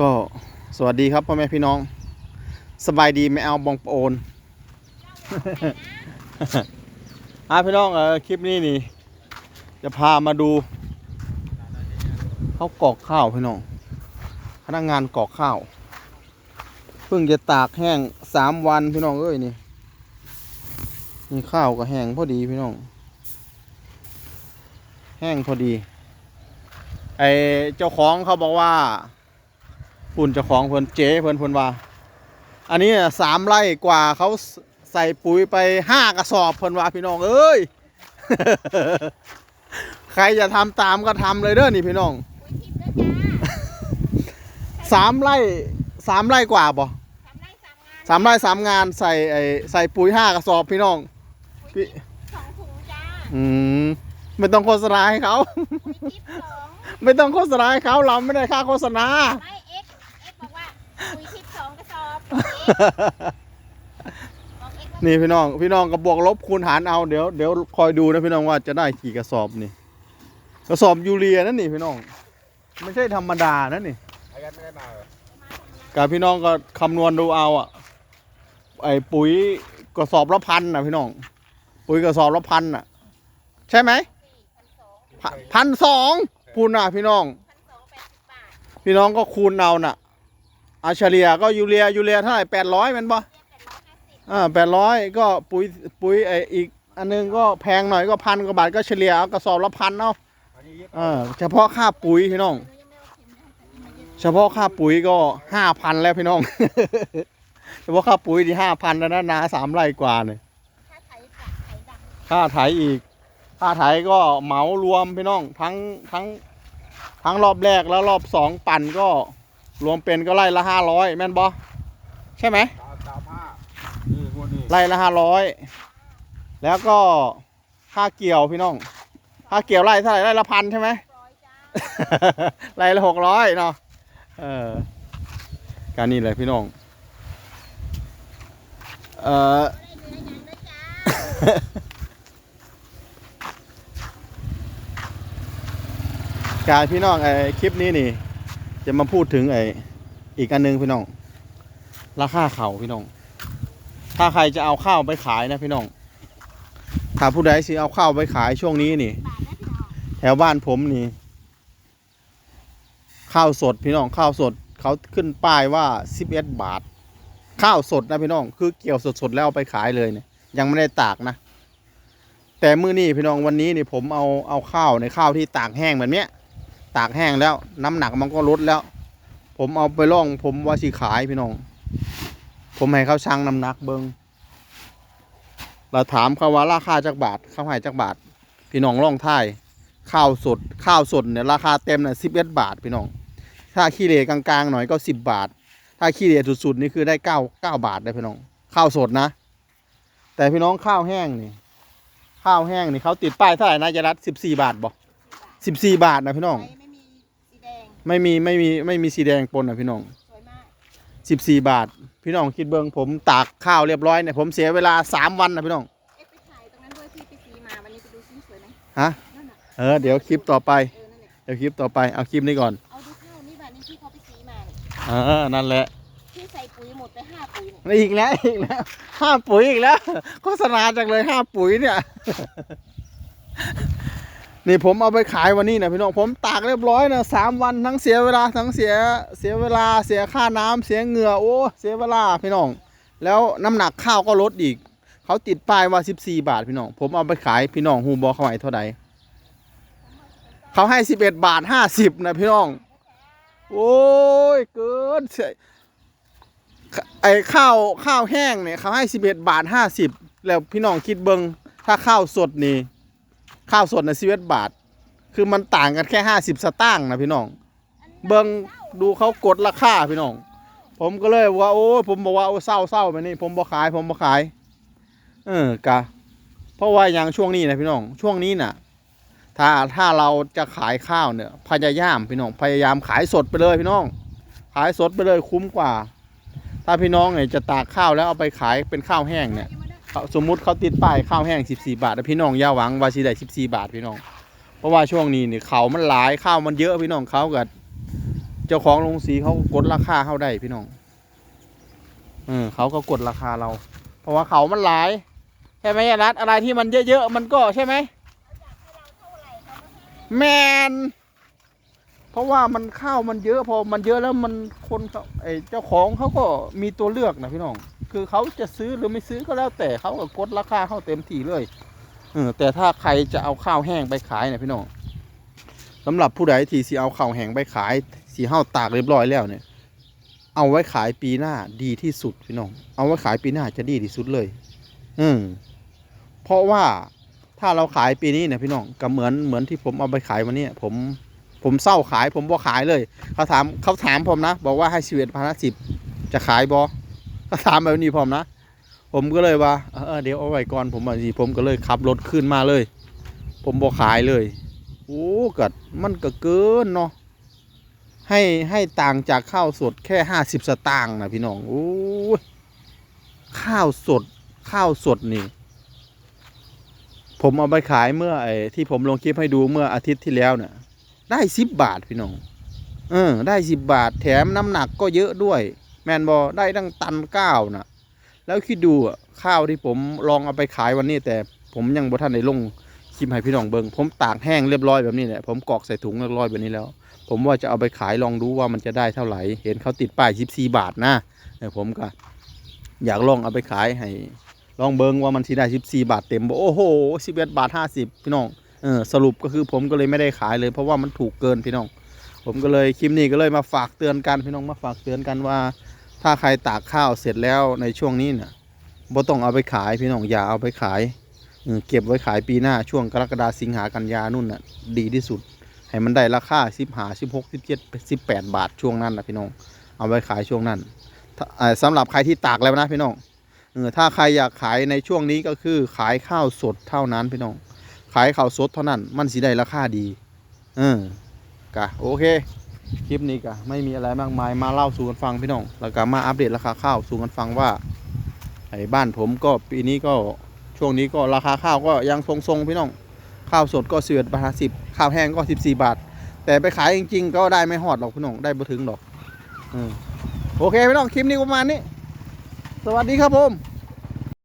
ก็สวัสดีครับพ่อแม่พี่น้อง สบายดีไม่เอาบองโอนอาพี่น้องเออคลิปนี้นี่ จะพามาดูเขากอกข้าวพี่น้องพนักงานกอกข้าว เพิ่งจะตากแห้งสามวันพี่น้องเอ้ยนี่นี่ข้าวก็แห้งพอดีพี่น้อง แห้งพอดีไอเจ้าของเขาบอกว่า ปุ่นเจ้าของเพิ่นเจ๊เพิ่นเพิ่นว่า อันนี้น่ะสามไร่กว่าเขาใส่ปุ๋ยไปห้ากระสอบเพิ่นว่าพี่น้องเอ้ย ใครจะทำตามก็ทำเลยเด้อนี่พี่น้องปุ๋ยทิพย์แล้วจ้าสามไร่สามไร่กว่าบ่สามไร่สามงานสามไร่สามงานใส่ไอใส่ปุ๋ยห้ากระสอบพี่น้องปุ๋ยทิพย์สองถุงจ้าอืมไม่ต้องโฆษณาให้เขาปุ๋ยทิพย์สองไม่ต้องโฆษณาให้เขาเราไม่ได้ค่าโฆษณาไม่เอ็กเอ็ก บอกว่าปุ๋ยทิพย์สองกระสอบบอกเอ็กว่านี่พี่น้อง พี่น้องก็บวกลบคูณหารเอาเดี๋ยวเดี๋ยวคอยดูนะพี่น้องว่าจะได้กี่กระสอบนี่ กระสอบยูเรียนั่นนี่พี่น้อง ไม่ใช่ธรรมดานั่นนี่ไอ้กันไม่ได้มาเหรอกับพี่น้องก็คำนวณดูเอาอะ ไอ้ปุ๋ยกระสอบละพันนะพี่น้อง ปุ๋ยกระสอบละพันอะ ใช่ไหมสี่พันสองพันสองพูนน่ะพี่น้อง พันสองแปดสิบบาทพี่น้องก็คูณเอาน่ะ อาเฉลี่ยก็ยูเรียยูเรียเท่าไหร่แปดร้อยมันปะเรียกแปดร้อยห้าสิบอ่าแปดร้อยก็ปุ๋ยปุ๋ยไออีกอันนึงก็แพงหน่อยก็พันกว่าบาทก็เฉลี่ยเอากระสอบละพันเอาอันนี้ยึดเออเฉพาะค่าปุ๋ยพี่น้อง เฉพาะค่าปุ๋ยก็ห้าพันแล้วพี่น้อง เฉพาะค่าปุ๋ยที่ห้าพันแล้วนะนาสามไร่กว่าเนี่ยถ้าไถกัดไถดำค่าไถอีก ค่าไถก็เหมารวมพี่น้องทั้งทั้งทั้งรอบแรกแล้วรอบสองปั่นก็ รวมเป็นก็ไร่ละห้าร้อยแม่นบอใช่ไหมตามตามผ้านี่งวดนี้ไร่ละห้าร้อยแล้วก็ค่าเกี่ยวพี่น้องค่าเกี่ยวไร่เท่าไหร่ไร่ละพันใช่ไหม ร้อยจ้าไร่ละหกร้อยเนาะเออการนี่เลยพี่น้องเอ่อได้เนื้อยังด้วยจ้า การพี่น้องไอ้คลิปนี้นี่ จะมาพูดถึงไอ้อีกอันหนึงพี่น้อง ราคาเขาวพี่น้อง ถ้าใครจะเอาข้าวไปขายนะพี่น้อง ถ้าผู้ใดสิเอาข้าวไปขายช่วงนี้นี่ แถวบ้านผมนี่ ข้าวสดพี่น้องข้าวสดเขาขึ้นป้ายว่าสิบเอ็ดบาท ข้าวสดนะพี่น้อง คือเกี่ยวสดๆแล้วเอาไปขายเลยเนี่ย ยังไม่ได้ตากนะ แต่มื้อนี้พี่น้องวันนี้นี่ผมเอาเอาข้าวในข้าวที่ตากแห้งแบบเนี้ย ตากแห้งแล้ว น้ำหนักมันก็ลดแล้ว ผมเอาไปล่อง ผมว่าสิขายพี่น้อง ผมให้เขาชั่งน้ำหนักเบิงเราถามเขาว่าราคาจักบาทเขาให้จักบาท พี่น้องล่องท่ายข้าวสดข้าวสดเนี่ยราคาเต็มเนี่ยสิบเอ็ดบาทพี่น้อง ถ้าขี้เหร่กลางๆหน่อยก็สิบบาท ถ้าขี้เหร่สุดๆนี่คือได้เก้าเก้าบาทเลยพี่น้อง ข้าวสดนะ แต่พี่น้องข้าวแห้งนี่ข้าวแห้งนี่เขาติดป้ายเท่าไหร่นะจะรัดสิบสี่บาทบอกสิบสี่บาทนะพี่น้อง ไไม่มีสีแดงไม่มีไม่มีไม่มีสีแดงปนนะพี่น้องสวยมากสิบสี่บาท พี่น้องคิดเบิ้งผมตากข้าวเรียบร้อยเนี่ยผมเสียเวลาสามวันนะพี่น้องเอ็กไปถ่ายตรงนั้นด้วยพี่ไปซีมาวันนี้ไปดูซิสวยไหมฮะนั่นน่ะเออเดี๋ยวคลิปต่อไปเออนั่นแหละเดี๋ยวคลิปต่อไปเอาคลิปนี้ก่อนเอาดูข้าวนี่แบบนี้ที่เขาไปซีมาเนี่ยเออนั่นแหละที่ใส่ปุ๋ยหมดไปห้าปุ๋ยเนี่ยอีกแล้วอีกแล้วห้าปุ๋ยอีกแล้วโฆษณาจังเลยห้าปุ๋ยเนี่ย นี่ผมเอาไปขายวันนี้นะพี่น้องผมตากเรียบร้อยนะสามวันทั้งเสียเวลาทั้งเสียเสียเวลาเสียค่าน้ำเสียเหงื่อโอ้เสียเวลาพี่น้อง แล้วน้ำหนักข้าวก็ลดอีก เขาติดป้ายว่าสิบสี่บาทพี่น้อง ผมเอาไปขายพี่น้องฮูบอเขาไหวเท่าไหร่เขาให้สิบเอ็ดบาทห้าสิบนะพี่น้อง โอ้ยเกินเสียไอข้าวข้าวแห้งเนี่ยเขาให้สิบเอ็ดบาทห้าสิบแล้วพี่น้องคิดเบิงถ้าข้าวสดนี่ ข้าวสดในสิบเอ็ดบาท คือมันต่างกันแค่ห้าสิบสตางค์นะพี่น้อง เบิงดูเขากดราคาพี่น้อง ผมก็เลยว่า โอ้ผมบอกว่าโอ้เศร้าเศร้าไปนี่ผมบ่ขาย ผมบ่ขาย เออกะ เพราะว่าอย่างช่วงนี้นะพี่น้อง ช่วงนี้น่ะ ถ้าถ้าเราจะขายข้าวเนี่ยพยายามพี่น้องพยายามขายสดไปเลยพี่น้อง ขายสดไปเลยคุ้มกว่า ถ้าพี่น้องเนี่ยจะตากข้าวแล้วเอาไปขายเป็นข้าวแห้งเนี่ย เขาสมมุติเขาติดป้ายข้าวแห้ง 14 บาทแล้วพี่น้องอย่าหวังว่าสิได้14 บาทพี่น้อง เพราะว่าช่วงนี้นี่เขามันหลายข้าวมันเยอะพี่น้องเขากับเจ้าของโรงสีเขากดราคาเขาได้พี่น้องเออเขาก็กดราคาเรา เพราะว่าเขามันหลายใช่ไหมยายรัดอะไรที่มันเยอะๆมันก็ใช่ไหมแมนเพราะว่ามันข้าวมันเยอะพอมันเยอะแล้วมันคนเขาไอ้เจ้าของเขาก็มีตัวเลือกนะพี่น้อง คือเขาจะซื้อหรือไม่ซื้อก็แล้วแต่เขาก็กดราคาเขาเต็มที่เลยเออแต่ถ้าใครจะเอาข้าวแห้งไปขายเนะพี่น้องสำหรับผู้ใดที่สิเอาข้าวแห้งไปขายสีเห้าตากเรียบร้อยแล้วเนี่ย เอาไว้ขายปีหน้าดีที่สุดพี่น้อง เอาไว้ขายปีหน้าจะดีที่สุดเลย อืมเพราะว่าถ้าเราขายปีนี้เนี่ยพี่น้องก็เหมือนเหมือนที่ผมเอาไปขายวันนี้ผมผมเศร้าขายผมบ่ขายเลย เขาถามเขาถามผมนะ บอกว่าให้ชีวิตพันสิบจะขายบอ ถามแบบนี้ผมนะ ผมก็เลยว่าเออเดี๋ยวเอาไว้ก่อนผมว่าสิผมก็เลยขับรถขึ้นมาเลย ผมบ่ขายเลย โอ้กัดมันก็เกินเนาะให้ให้ต่างจากข้าวสดแค่ห้าสิบสตางค์นะพี่น้องโอ้ยข้าวสดข้าวสดนี่ ผมเอาไปขายเมื่อไอ้ที่ผมลงคลิปให้ดูเมื่ออาทิตย์ที่แล้วเนี่ยได้สิบบาทพี่น้องเออได้สิบบาทแถมน้ำหนักก็เยอะด้วย มนบอได้ตั้งตันเก้านะแล้วคิดดูอะข้าวที่ผมลองเอาไปขายวันนี้ แต่ผมยังบ่ทันได้ลงคลิปให้พี่น้องเบิงผมตากแห้งเรียบร้อยแบบนี้แหละผมกอกใส่ถุงเรียบร้อยแบบนี้แล้ว ผมว่าจะเอาไปขายลองดูว่ามันจะได้เท่าไหร่ เห็นเขาติดป้ายสิบสี่บาทนะเออผมก็อยากลองเอาไปขายให้ ลองเบิงว่ามันสิได้สิบสี่บาทเต็มบ่โอ้โหสิบเอ็ดบาทห้าสิบพี่น้องเออสรุปก็คือผมก็เลยไม่ได้ขายเลย เพราะว่ามันถูกเกินพี่น้อง ผมก็เลยคลิปนี้ก็เลยมาฝากเตือนกันพี่น้องมาฝากเตือนกันว่า ถ้าใครตากข้าวเสร็จแล้วในช่วงนี้เนี่ยบ่ต้องเอาไปขายพี่น้องอย่าเอาไปขายเก็บไว้ขายปีหน้าช่วงกรกฎาสิงหากันยานุ่นน่ะดีที่สุด ให้มันได้ราคาสิบหาสิบหกสิบเจ็ดสิบแปดบาทช่วงนั้นนะพี่น้อง เอาไว้ขายช่วงนั้นถ้าอ่าสำหรับใครที่ตากแล้วนะพี่น้องถ้าใครอยากขายในช่วงนี้ก็คือขายข้าวสดเท่านั้นพี่น้อง ขายข้าวสดเท่านั้นมันสิได้ราคาดี เออกะโอเค คลิปนี้กะไม่มีอะไรมากมายมาเล่าสู่กันฟังพี่น้องแล้วก็มาอัปเดตราคาข้าวสู่กันฟังว่าไอ้บ้านผมก็ปีนี้ก็ช่วงนี้ก็ราคาข้าวก็ยังทรงๆพี่น้องข้าวสดก็สิบเอ็ดบาทสิบข้าวแห้งก็สิบสี่บาท แต่ไปขายจริงๆ ก็ได้ไม่หอดหรอกพี่น้องได้บ่ถึงหรอกอโอเคพี่น้องคลิปนี้ประมาณนี้ สวัสดีครับผม